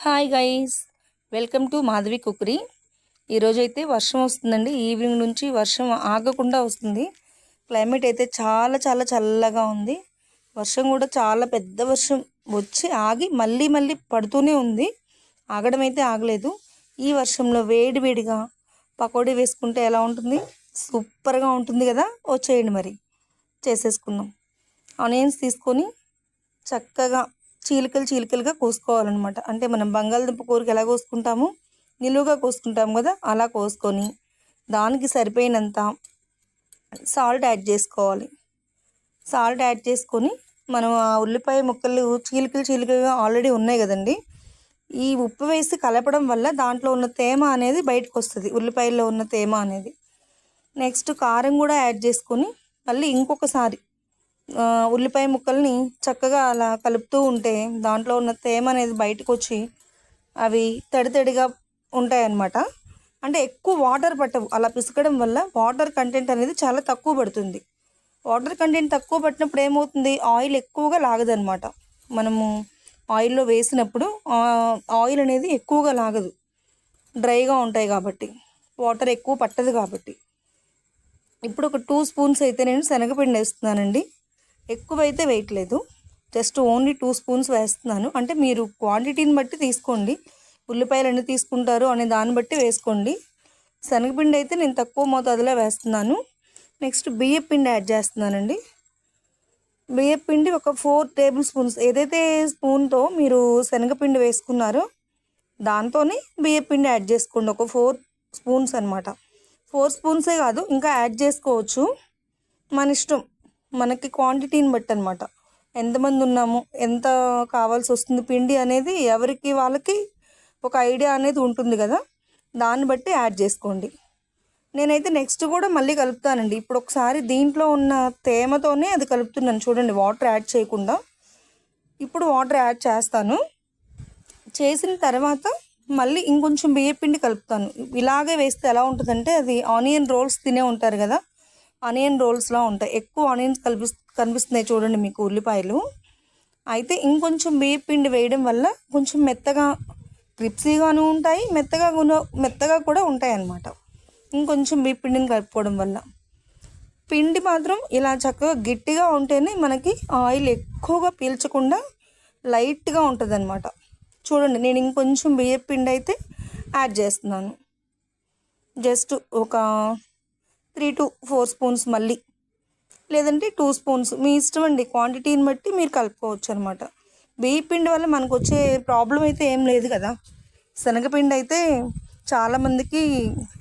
Hi guys welcome to Madhavi cookery ఈరోజు అయితే వర్షం వస్తుందండి. ఈవినింగ్ నుంచి వర్షం ఆగకుండా వస్తుంది. క్లైమేట్ అయితే చాలా చాలా చల్లగా ఉంది. వర్షం కూడా చాలా పెద్ద వర్షం వచ్చి ఆగి మళ్ళీ మళ్ళీ పడుతూనే ఉంది. ఆగడం అయితే ఆగలేదు. ఈ వర్షంలో వేడి వేడిగా పకోడీ వేసుకుంటే ఎలా ఉంటుంది? సూపర్గా ఉంటుంది కదా? వచ్చేయండి మరి. చేసేసుకుందాం. ఆనియన్స్ తీసుకొని చక్కగా చీలికలు చీలికలుగా కోసుకోవాలన్నమాట. అంటే మనం బంగాళదుంప కూరకి ఎలా కోసుకుంటాము? నిలువుగా కోసుకుంటాము కదా అలా కోసుకొని దానికి సరిపోయినంత సాల్ట్ యాడ్ చేసుకోవాలి. సాల్ట్ యాడ్ చేసుకొని మనం ఆ ఉల్లిపాయ ముక్కలు చీలికలు చీలికలుగా ఆల్రెడీ ఉన్నాయి కదండి. ఈ ఉప్పు వేసి కలపడం వల్ల దాంట్లో ఉన్న తేమ అనేది బయటకు వస్తుంది ఉల్లిపాయల్లో ఉన్న తేమ అనేది. నెక్స్ట్ కారం కూడా యాడ్ చేసుకొని మళ్ళీ ఇంకొకసారి ఉల్లిపాయ ముక్కల్ని చక్కగా అలా కలుపుతూ ఉంటే దాంట్లో ఉన్న తేమ అనేది బయటకు వచ్చి అవి తడి తడిగా ఉంటాయన్నమాట. అంటే ఎక్కువ వాటర్ పట్టవు. అలా పిసకడం వల్ల వాటర్ కంటెంట్ అనేది చాలా తక్కువ పడుతుంది. వాటర్ కంటెంట్ తక్కువ పట్టినప్పుడు ఏమవుతుంది? ఆయిల్ ఎక్కువగా లాగదనమాట మనము ఆయిల్లో వేసినప్పుడు ఆయిల్ అనేది ఎక్కువగా లాగదు. డ్రైగా ఉంటాయి కాబట్టి. వాటర్ ఎక్కువ పట్టదు కాబట్టి. ఇప్పుడు ఒక టూ స్పూన్స్ అయితే నేను శనగపిండి వేస్తున్నానండి. ఎక్కువైతే వేయట్లేదు జస్ట్ ఓన్లీ టూ స్పూన్స్ వేస్తున్నాను. అంటే మీరు క్వాంటిటీని బట్టి తీసుకోండి. ఉల్లిపాయలు ఎన్ని తీసుకుంటారు అనే దాన్ని బట్టి వేసుకోండి. శనగపిండి అయితే నేను తక్కువ మోతాదులో వేస్తున్నాను. నెక్స్ట్ బియ్యపిండి యాడ్ చేస్తున్నానండి. బియ్యపిండి ఒక ఫోర్ టేబుల్ స్పూన్స్ ఏదైతే స్పూన్తో మీరు శనగపిండి వేసుకున్నారో దాంతోనే బియ్యపిండి యాడ్ చేసుకోండి. ఒక ఫోర్ స్పూన్స్ అనమాట ఫోర్ స్పూన్సే కాదు ఇంకా యాడ్ చేసుకోవచ్చు. మన ఇష్టం. మనకి క్వాంటిటీని బట్టి అనమాట ఎంతమంది ఉన్నాము ఎంత కావాల్సి వస్తుంది పిండి అనేది ఎవరికి వాళ్ళకి ఒక ఐడియా అనేది ఉంటుంది కదా దాన్ని బట్టి యాడ్ చేసుకోండి. నేనైతే నెక్స్ట్ కూడా మళ్ళీ కలుపుతానండి. ఇప్పుడు ఒకసారి దీంట్లో ఉన్న తేమతోనే అది కలుపుతున్నాను. చూడండి వాటర్ యాడ్ చేయకుండా. ఇప్పుడు వాటర్ యాడ్ చేస్తాను. చేసిన తర్వాత మళ్ళీ ఇంకొంచెం బియ్య పిండి కలుపుతాను. ఇలాగే వేస్తే ఎలా ఉంటుందంటే అది ఆనియన్ రోల్స్ తినే ఉంటారు కదా ఆనియన్ రోల్స్లా ఉంటాయి. ఎక్కువ ఆనియన్స్ కల్పి కనిపిస్తున్నాయి చూడండి మీకు ఉల్లిపాయలు. అయితే ఇంకొంచెం బియ్య పిండి వేయడం వల్ల కొంచెం మెత్తగా క్రిప్సీగాను ఉంటాయి మెత్తగా కూడా- మెత్తగా కూడా ఉంటాయి అన్నమాట ఇంకొంచెం బియ్య పిండిని కలుపుకోవడం వల్ల. పిండి మాత్రం ఇలా చక్కగా గట్టిగా ఉంటేనే మనకి ఆయిల్ ఎక్కువగా పీల్చకుండా లైట్గా ఉంటుంది అనమాట చూడండి నేను ఇంకొంచెం బియ్య పిండి అయితే యాడ్ చేస్తున్నాను. జస్ట్ ఒక త్రీ టు ఫోర్ స్పూన్స్ మళ్ళీ. లేదంటే టూ స్పూన్స్. మీ ఇష్టం అండి. క్వాంటిటీని బట్టి మీరు కలుపుకోవచ్చు అనమాట బియ్య పిండి వల్ల మనకు వచ్చే ప్రాబ్లం అయితే ఏం లేదు కదా. శనగపిండి అయితే చాలామందికి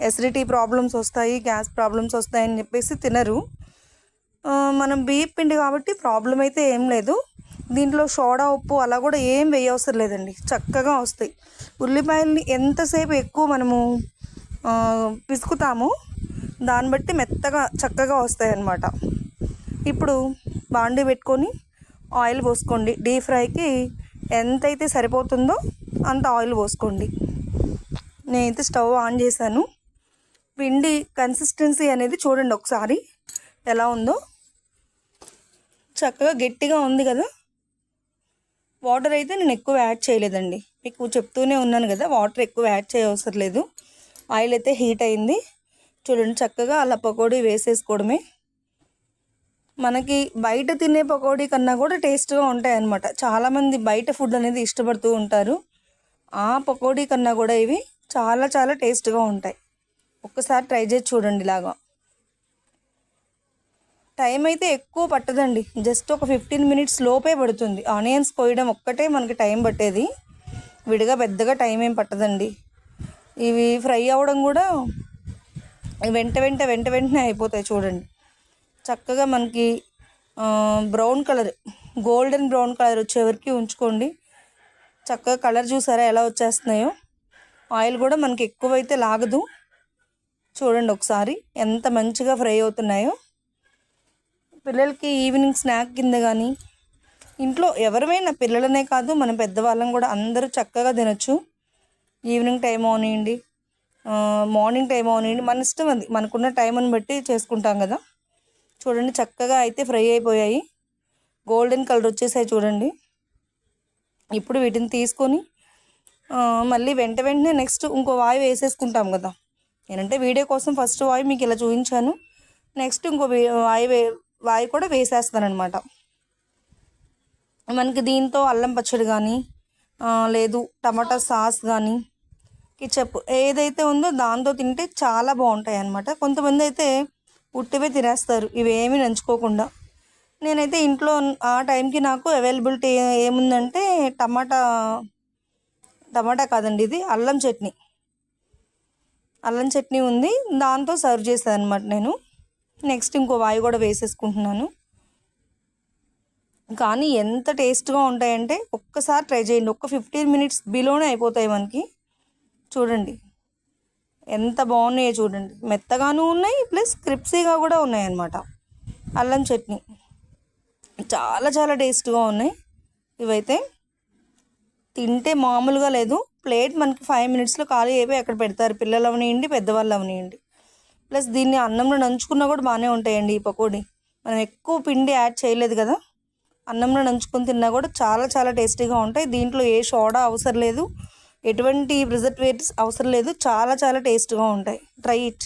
ఎసిడిటీ ప్రాబ్లమ్స్ వస్తాయి గ్యాస్ ప్రాబ్లమ్స్ వస్తాయని చెప్పేసి తినరు. మనం బియ్య పిండి కాబట్టి ప్రాబ్లం అయితే ఏం లేదు. దీంట్లో సోడా ఉప్పు అలా కూడా ఏం వేయవసరం లేదండి. చక్కగా వస్తాయి. ఉల్లిపాయల్ని ఎంతసేపు ఎక్కువ మనము పిసుకుతాము పిసుకుతామో దాన్ని బట్టి మెత్తగా చక్కగా వస్తాయి అన్నమాట ఇప్పుడు బాండీ పెట్టుకొని ఆయిల్ పోసుకోండి. డీప్ ఫ్రైకి ఎంతైతే సరిపోతుందో అంత ఆయిల్ పోసుకోండి. నేనైతే స్టవ్ ఆన్ చేశాను. పిండి కన్సిస్టెన్సీ అనేది చూడండి ఒకసారి ఎలా ఉందో. చక్కగా గట్టిగా ఉంది కదా. వాటర్ అయితే నేను ఎక్కువ యాడ్ చేయలేదండి. మీకు చెప్తూనే ఉన్నాను కదా వాటర్ ఎక్కువ యాడ్ చేయవసరం లేదు. ఆయిల్ అయితే హీట్ అయింది. చూడండి చక్కగా అలా పకోడీ వేసేసుకోవడమే. మనకి బయట తినే పకోడీ కన్నా కూడా టేస్ట్గా ఉంటాయి అన్నమాట చాలామంది బయట ఫుడ్ అనేది ఇష్టపడుతూ ఉంటారు. ఆ పకోడీ కన్నా కూడా ఇవి చాలా చాలా టేస్ట్గా ఉంటాయి. ఒక్కసారి ట్రై చేసి చూడండి ఇలాగా. టైం అయితే ఎక్కువ పట్టదండి. జస్ట్ ఒక ఫిఫ్టీన్ మినిట్స్ లోపే పడుతుంది. ఆనియన్స్ కోయడం ఒక్కటే మనకి టైం పట్టేది. విడిగా పెద్దగా టైం ఏం పట్టదండి. ఇవి ఫ్రై అవ్వడం కూడా వెంట వెంట వెంట వెంటనే అయిపోతాయి చూడండి. చక్కగా మనకి brown colour golden brown colour వచ్చే వరకు ఉంచుకోండి. చక్కగా కలర్ చూసారా ఎలా వచ్చేస్తున్నాయో? ఆయిల్ కూడా మనకి ఎక్కువైతే లాగదు. చూడండి ఒకసారి ఎంత మంచిగా ఫ్రై అవుతున్నాయో. పిల్లలకి ఈవినింగ్ స్నాక్ కింద కానీ ఇంట్లో ఎవరిమైనా పిల్లలనే కాదు మన పెద్దవాళ్ళం కూడా అందరూ చక్కగా తినొచ్చు. ఈవినింగ్ టైం అవనివ్వండి మార్నింగ్ టైం అవనివ్వండి మన ఇష్టం అది. మనకున్న టైంని బట్టి చేసుకుంటాం కదా. చూడండి చక్కగా అయితే ఫ్రై అయిపోయాయి. గోల్డెన్ కలర్ వచ్చేసాయి చూడండి. ఇప్పుడు వీటిని తీసుకొని మళ్ళీ వెంట వెంటనే నెక్స్ట్ ఇంకో వాయి వేసేసుకుంటాం కదా. నేనంటే వీడియో కోసం ఫస్ట్ వాయి మీకు ఇలా చూపించాను. నెక్స్ట్ ఇంకో వాయు వాయి వే వాయి కూడా వేసేస్తానమాట మనకి దీంతో అల్లం పచ్చడి కానీ లేదు టమాటా సాస్ కానీ కిచప్ ఏదైతే ఉందో దాంతో తింటే చాలా బాగుంటాయి అన్నమాట కొంతమంది అయితే ఉట్టివే తినేస్తారు ఇవేమి నంచుకోకుండా. నేనైతే ఇంట్లో ఆ టైంకి నాకు అవైలబిలిటీ ఏముందంటే టమాటా టమాటా కాదండి ఇది అల్లం చట్నీ. అల్లం చట్నీ ఉంది దాంతో సర్వ్ చేశాను అనమాట నేను. నెక్స్ట్ ఇంకో వాయి కూడా వేసేసుకుంటున్నాను. కానీ ఎంత టేస్ట్గా ఉంటాయంటే ఒక్కసారి ట్రై చేయండి ఒక్క ఫిఫ్టీన్ మినిట్స్ బిలోనే అయిపోతాయి మనకి. చూడండి. ఎంత బాగున్నాయో చూడండి. మెత్తగాను ఉన్నాయి ప్లస్ క్రిప్సీగా కూడా ఉన్నాయి అన్నమాట అల్లం చట్నీ. చాలా చాలా టేస్ట్గా ఉన్నాయి. ఇవైతే తింటే మామూలుగా లేదు. ప్లేట్ మనకి ఫైవ్ మినిట్స్లో ఖాళీ అయిపోయి అక్కడ పెడతారు. పిల్లలు అవనివ్వండి పెద్దవాళ్ళు అవనివ్వండి ప్లస్ దీన్ని అన్నంలో నంచుకున్నా కూడా బాగానే ఉంటాయండి ఈ పకోడీ. మనం ఎక్కువ పిండి యాడ్ చేయలేదు కదా. అన్నంలో నంచుకొని తిన్నా కూడా చాలా చాలా టేస్టీగా ఉంటాయి. దీంట్లో ఏ సోడా అవసరం లేదు. ఎటువంటి ప్రిజర్వేటివ్స్ అవసరం లేదు. చాలా చాలా టేస్ట్గా ఉంటాయి. Try it.